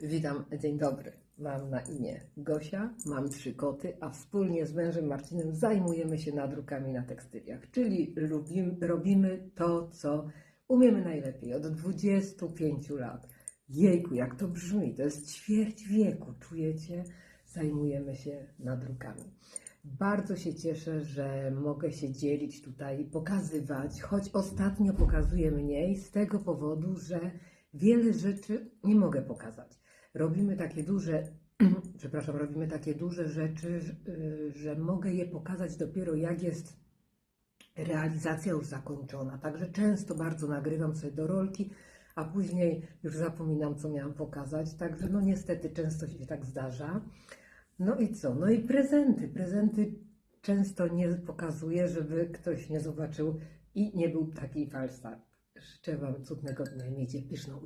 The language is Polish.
Witam, dzień dobry. Mam na imię Gosia, mam trzy koty, a wspólnie z mężem Marcinem zajmujemy się nadrukami na tekstyliach, czyli robimy to, co umiemy najlepiej od 25 lat. Jejku, jak to brzmi, to jest ćwierć wieku, czujecie? Zajmujemy się nadrukami. Bardzo się cieszę, że mogę się dzielić tutaj i pokazywać, choć ostatnio pokazuję mniej z tego powodu, że wiele rzeczy nie mogę pokazać. Robimy takie duże, przepraszam, robimy takie duże rzeczy, że- y, że mogę je pokazać dopiero jak jest realizacja już zakończona. Także często bardzo nagrywam sobie do rolki, a później już zapominam, co miałam pokazać. Także no niestety często się tak zdarza. No i co? No i prezenty. Prezenty często nie pokazuję, żeby ktoś nie zobaczył i nie był taki falstart. Życzę Wam cudnego dnia. Miejcie pyszną.